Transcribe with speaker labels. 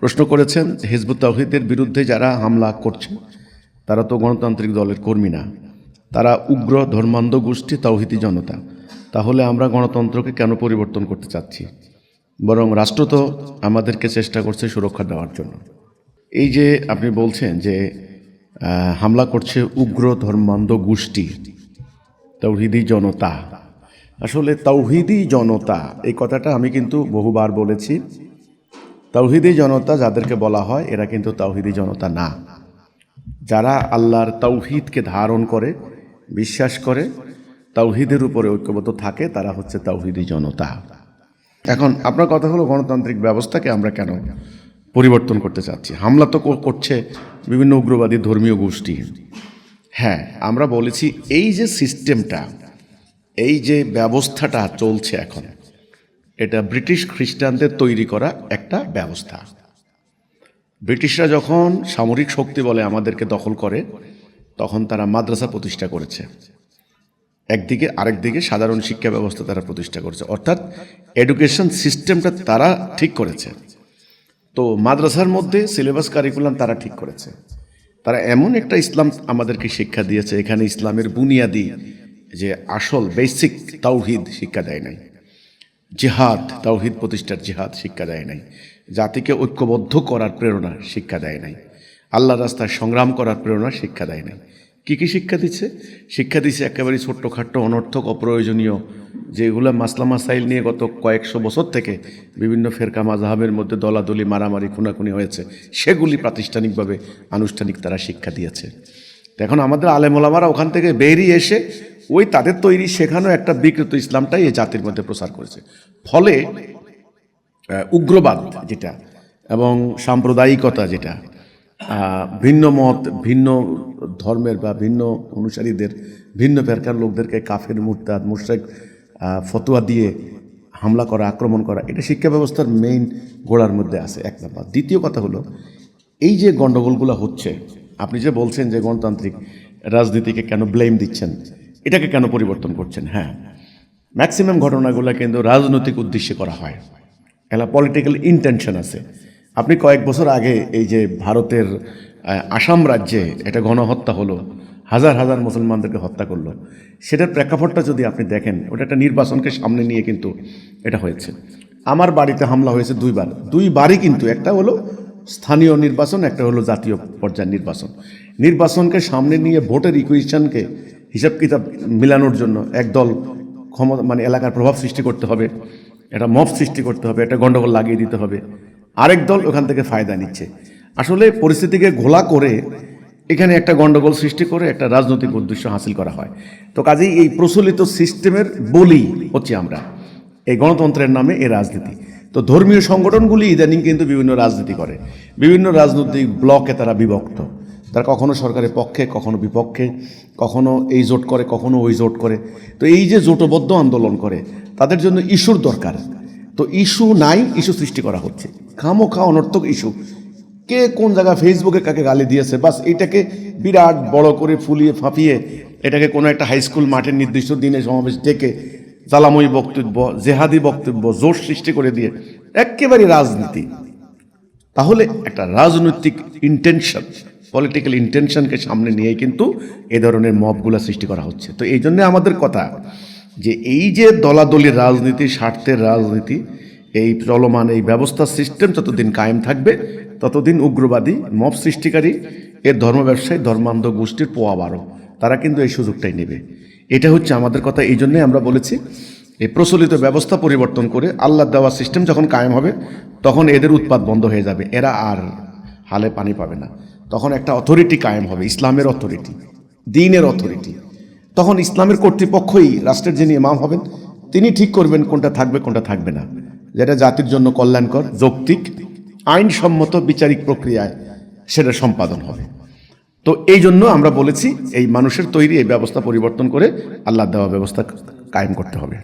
Speaker 1: প্রশ্ন করেছেন, হিজবুত তাহিদের বিরুদ্ধে যারা হামলা করছে, তারা তো গণতান্ত্রিক দলের কর্মী না। তারা উগ্র ধর্মান্ধ গোষ্ঠী তাওহিদি জনতা। তাহলে আমরা গণতন্ত্রকে কেন পরিবর্তন করতে চাচ্ছি? বরং রাষ্ট্র তো আমাদেরকে চেষ্টা করছে সুরক্ষা দেওয়ার জন্য। এই যে আপনি বলছেন যে হামলা করছে উগ্র ধর্মান্ধ গোষ্ঠী তৌহিদি জনতা। আসলে তৌহিদি জনতা, এই কথাটা আমি কিন্তু বহুবার বলেছি। তৌহিদি জনতা যাদেরকে বলা হয়, এরা কিন্তু তৌহিদি জনতা না। যারা আল্লাহর তৌহিদকে ধারণ করে, বিশ্বাস করে তৌহিদের উপরে ঐক্যবদ্ধ থাকে, তারা হচ্ছে তৌহিদি জনতা। এখন আপনার কথা হলো গণতান্ত্রিক ব্যবস্থাকে আমরা কেন পরিবর্তন করতে চাচ্ছি? হামলা তো করছে বিভিন্ন উগ্রবাদী ধর্মীয় গোষ্ঠী। হ্যাঁ আমরা বলেছি এই যে সিস্টেমটা এই যে ব্যবস্থাটা চলছে এখন এটা ব্রিটিশ খ্রিস্টানদের তৈরি করা একটা ব্যবস্থা। ব্রিটিশরা যখন সামরিক শক্তি বলে আমাদেরকে দখল করে, তখন তারা মাদ্রাসা প্রতিষ্ঠা করেছে। একদিকে আরেকদিকে সাধারণ শিক্ষা ব্যবস্থা তারা প্রতিষ্ঠা করেছে। অর্থাৎ এডুকেশন সিস্টেমটা তারা ঠিক করেছে। তো মাদ্রাসার মধ্যে সিলেবাস কারিকুলাম তারা ঠিক করেছে। তারা এমন একটা ইসলাম আমাদেরকে শিক্ষা দিয়েছে, এখানে ইসলামের বুনিয়াদি যে আসল, বেসিক তাওহিদ শিক্ষা দেয় নাই। জিহাদ, তাওহিদ প্রতিষ্ঠার জিহাদ শিক্ষা দেয় নাই। জাতিকে ঐক্যবদ্ধ করার প্রেরণা শিক্ষা দেয় নাই। আল্লাহ রাস্তায় সংগ্রাম করার প্রেরণা শিক্ষা দেয় নাই। কী কী শিক্ষা দিচ্ছে? শিক্ষা দিচ্ছে একেবারে ছোট্টখাট্ট, অনর্থক, অপ্রয়োজনীয়। যেগুলো মাসলা মাসাইল নিয়ে গত কয়েকশো বছর থেকে বিভিন্ন ফেরকা মাজাহাবের মধ্যে দলাদলি, মারামারি, খুনাখুনি হয়েছে, সেগুলি প্রাতিষ্ঠানিকভাবে, আনুষ্ঠানিক তারা শিক্ষা দিয়েছে। এখন আমাদের আলেমোলামারা ওখান থেকে বেরিয়ে এসে ওই তাদের তৈরি শেখানো একটা বিকৃত ইসলামটাই এই জাতির মধ্যে প্রসার করেছে। ফলে উগ্রবাদ যেটা এবং সাম্প্রদায়িকতা যেটা ভিন্ন মত, ভিন্ন ধর্মের বা ভিন্ন অনুসারীদের, ভিন্ন ফেরকার লোকদেরকে কাফের, মুরতাদ, মুশরেক ফতোয়া দিয়ে হামলা করা, আক্রমণ করা, এটা শিক্ষা ব্যবস্থার মেইন গোড়ার মধ্যে আছে, এক নম্বর। দ্বিতীয় কথা হলো, এই যে গণ্ডগোলগুলো হচ্ছে, আপনি যে বলছেন যে গণতান্ত্রিক রাজনীতিকে কেন ব্লেম দিচ্ছেন এটাকে কেন পরিবর্তন করছেন? হ্যাঁ। ম্যাক্সিমাম ঘটনাগুলো কিন্তু রাজনৈতিক উদ্দেশ্যে করা হয়। এলা পলিটিক্যাল ইন্টেনশন আছে। আপনি কয়েক বছর আগে এই যে ভারতের আসাম রাজ্যে এটা গণহত্যা হলো, হাজার হাজার মুসলমানদেরকে হত্যা করল, সেটার প্রেক্ষাপটটা যদি আপনি দেখেন, ওটা একটা নির্বাচনকে সামনে নিয়ে কিন্তু এটা হয়েছে। আমার বাড়িতে হামলা হয়েছে দুইবার। দুইবারই কিন্তু একটা হলো স্থানীয় নির্বাচন, একটা হলো জাতীয় পর্যায়ের নির্বাচন। নির্বাচনকে সামনে নিয়ে ভোটের ইকুয়েশনকে হিসাব কিতাব মিলানোর জন্য একদল ক্ষমতা মানে এলাকার প্রভাব সৃষ্টি করতে হবে, একটা মব সৃষ্টি করতে হবে, একটা গণ্ডগোল লাগিয়ে দিতে হবে। আরেক দল ওখান থেকে ফায়দা নিচ্ছে। আসলে পরিস্থিতিকে ঘোলা করে এখানে একটা গণ্ডগোল সৃষ্টি করে একটা রাজনৈতিক উদ্দেশ্য হাসিল করা হয়। তো কাজেই এই প্রচলিত সিস্টেমের বলি হচ্ছে আমরা। এই গণতন্ত্রের নামে এই রাজনীতি। তো ধর্মীয় সংগঠনগুলি ইদানিং কিন্তু বিভিন্ন রাজনীতি করে। বিভিন্ন রাজনৈতিক ব্লকে তারা বিভক্ত। তারা কখনো সরকারের পক্ষে, কখনো বিপক্ষে, কখনো এই জোট করে, কখনো ওই জোট করে। তো এই যে জোটবদ্ধ আন্দোলন করে, তাদের জন্য ইস্যুর দরকার। তো ইস্যু নাই, ইস্যু সৃষ্টি করা হচ্ছে। খামো খা অনর্থক ইস্যু। কে কোন জায়গায় ফেসবুকে কাকে গালি দিয়েছে, বাস এটাকে বিরাট বড় করে ফুলিয়ে ফাঁপিয়ে এটাকে কোনো একটা হাই স্কুল মাঠের নির্দিষ্ট দিনে সমাবেশ ডেকে জ্বালাময়ী বক্তব্য, জেহাদি বক্তব্য জোর সৃষ্টি করে দিয়ে একেবারে রাজনীতি। তাহলে একটা রাজনৈতিক ইন্টেনশন পলিটিক্যাল ইন্টেনশনকে সামনে নিয়ে কিন্তু এ ধরনের মবগুলো সৃষ্টি করা হচ্ছে। তো এই জন্যে আমাদের কথা যে এই যে দলাদলির রাজনীতি, স্বার্থের রাজনীতি, এই চলমান এই ব্যবস্থা সিস্টেম যতদিন কায়েম থাকবে, ততদিন উগ্রবাদী, মব সৃষ্টিকারী, এর ধর্ম ব্যবসায়ী, ধর্মান্ধ গোষ্ঠীর পোয়া বারো, তারা কিন্তু এই সুযোগটাই নেবে। এটা হচ্ছে আমাদের কথা, এই জন্যই আমরা বলেছি, এই প্রচলিত ব্যবস্থা পরিবর্তন করে আল্লাহ দেওয়া সিস্টেম যখন কায়েম হবে, তখন এদের উৎপাদ বন্ধ হয়ে যাবে, এরা আর হালে পানি পাবে না। তখন একটা অথরিটি কায়েম হবে, ইসলামের অথরিটি দিনের অথরিটি তখন ইসলামের কর্তৃপক্ষই রাষ্ট্রের যিনি ইমাম হবেন, তিনি ঠিক করবেন কোনটা থাকবে কোনটা থাকবে না। যেটা জাতির জন্য কল্যাণকর, যৌক্তিক, আইনসম্মত বিচারিক প্রক্রিয়ায় সেটা সম্পাদন হবে। তো এই জন্য আমরা বলেছি, এই মানুষের তৈরি এই ব্যবস্থা পরিবর্তন করে আল্লাহ দেওয়া ব্যবস্থা কায়েম করতে হবে।